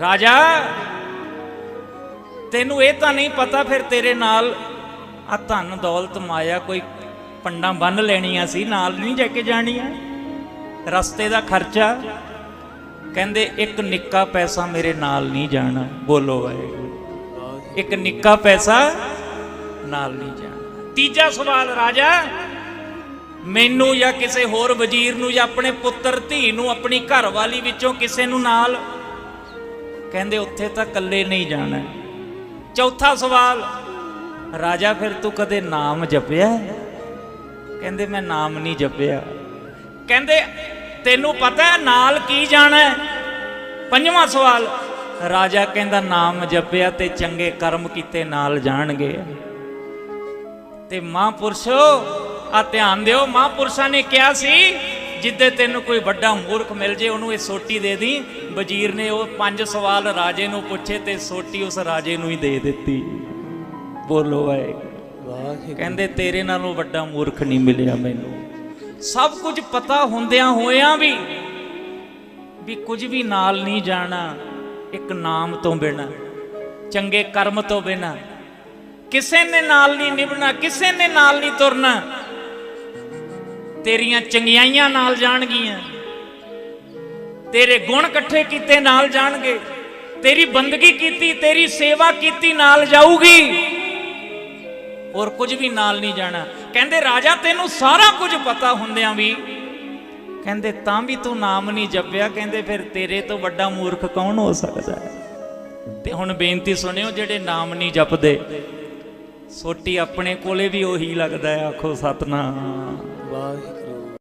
ਰਾਜਾ, ਤੈਨੂੰ ਇਹ ਤਾਂ ਨਹੀਂ ਪਤਾ ਫਿਰ ਤੇਰੇ ਨਾਲ ਆ ਧਨ ਦੌਲਤ ਮਾਇਆ ਕੋਈ ਪੰਡਾਂ ਬੰਨ ਲੈਣੀਆਂ ਸੀ, ਨਾਲ ਨਹੀਂ ਜਾ ਕੇ ਜਾਣੀਆਂ। ਰਸਤੇ ਦਾ ਖਰਚਾ, ਕਹਿੰਦੇ ਇੱਕ ਨਿੱਕਾ ਪੈਸਾ ਮੇਰੇ ਨਾਲ ਨਹੀਂ ਜਾਣਾ, ਬੋਲੋ ਵਾਹਿਗੁਰੂ। ਇੱਕ ਨਿੱਕਾ ਪੈਸਾ ਨਾਲ ਨਹੀਂ ਜਾਣਾ। ਤੀਜਾ ਸਵਾਲ, ਰਾਜਾ, ਮੈਨੂੰ ਜਾਂ ਕਿਸੇ ਹੋਰ ਵਜ਼ੀਰ ਨੂੰ ਜਾਂ ਆਪਣੇ ਪੁੱਤਰ ਧੀ ਨੂੰ, ਆਪਣੀ ਘਰਵਾਲੀ ਵਿੱਚੋਂ ਕਿਸੇ ਨੂੰ ਨਾਲ ਕਹਿੰਦੇ ਉੱਥੇ ਤਾਂ ਇਕੱਲੇ ਨਹੀਂ ਜਾਣਾ। ਚੌਥਾ ਸਵਾਲ, ਰਾਜਾ ਫਿਰ ਤੂੰ ਕਦੇ ਨਾਮ ਜਪਿਆ? ਕਹਿੰਦੇ ਮੈਂ ਨਾਮ ਨਹੀਂ ਜਪਿਆ। ਕਹਿੰਦੇ ਤੈਨੂੰ ਪਤਾ ਹੈ ਨਾਲ ਕੀ ਜਾਣਾ ਪੰਜਵਾਂ ਸਵਾਲ, ਰਾਜਾ ਕਹਿੰਦਾ ਨਾਮ ਜਪਿਆ ਤੇ ਚੰਗੇ ਕਰਮ ਕੀਤੇ ਨਾਲ ਜਾਣਗੇ। ਤੇ ਮਹਾਂਪੁਰਸ਼ੋ ਆ ਧਿਆਨ ਦਿਓ, ਮਹਾਂਪੁਰਸ਼ਾਂ ਨੇ ਕਿਹਾ ਸੀ ਜਿੱਦੇ ਤੈਨੂੰ ਕੋਈ ਵੱਡਾ ਮੂਰਖ ਮਿਲ ਜੇ ਉਹਨੂੰ ਇਹ ਸੋਟੀ ਦੇ ਦੀ। ਵਜ਼ੀਰ ਨੇ ਉਹ ਪੰਜ ਸਵਾਲ ਰਾਜੇ ਨੂੰ ਪੁੱਛੇ ਤੇ ਸੋਟੀ ਉਸ ਰਾਜੇ ਨੂੰ ਹੀ ਦੇ ਦਿੱਤੀ। ਬੋਲੋ ਵਾਹਿਗੁਰੂ। ਕਹਿੰਦੇ ਤੇਰੇ ਨਾਲੋਂ ਵੱਡਾ ਮੂਰਖ ਨਹੀਂ ਮਿਲਿਆ ਮੈਨੂੰ। ਸਭ ਕੁਝ ਪਤਾ ਹੁੰਦਿਆਂ ਹੋਇਆਂ ਵੀ ਵੀ ਕੁਝ ਵੀ ਨਾਲ ਨਹੀਂ ਜਾਣਾ ਇੱਕ ਨਾਮ ਤੋਂ ਬਿਨਾ ਚੰਗੇ ਕਰਮ ਤੋਂ ਬਿਨਾ। ਕਿਸੇ ਨੇ ਨਾਲ ਨਹੀਂ ਨਿਭਣਾ ਕਿਸੇ ਨੇ ਨਾਲ ਨਹੀਂ ਤੁਰਨਾ। ਤੇਰੀਆਂ ਚੰਗਿਆਈਆਂ ਨਾਲ ਜਾਣਗੀਆਂ। ਤੇਰੇ ਗੁਣ ਇਕੱਠੇ ਕੀਤੇ ਨਾਲ ਜਾਣਗੇ। ਤੇਰੀ ਬੰਦਗੀ ਕੀਤੀ, ਤੇਰੀ ਸੇਵਾ ਕੀਤੀ ਨਾਲ ਜਾਊਗੀ। ਹੋਰ ਕੁਝ ਵੀ ਨਾਲ ਨਹੀਂ ਜਾਣਾ। ਕਹਿੰਦੇ, ਰਾਜਾ, ਤੈਨੂੰ ਸਾਰਾ ਕੁਝ ਪਤਾ ਹੁੰਦਿਆਂ ਵੀ। ਕਹਿੰਦੇ, ਤਾਂ ਵੀ ਤੂੰ ਨਾਮ ਨਹੀਂ ਜਪਿਆ। ਕਹਿੰਦੇ, ਫਿਰ ਤੇਰੇ ਤੋਂ ਵੱਡਾ ਮੂਰਖ ਕੌਣ ਹੋ ਸਕਦਾ ਹੈ? ਤੇ ਹੁਣ ਬੇਨਤੀ ਸੁਣਿਓ, ਜਿਹੜੇ ਨਾਮ ਨਹੀਂ ਜਪਦੇ। ਸੋਟੀ ਆਪਣੇ ਕੋਲੇ ਵੀ ਉਹੀ ਲੱਗਦਾ ਆਖੋ ਸਤਨਾਮ। ਵਾਹਿਗੁਰੂ।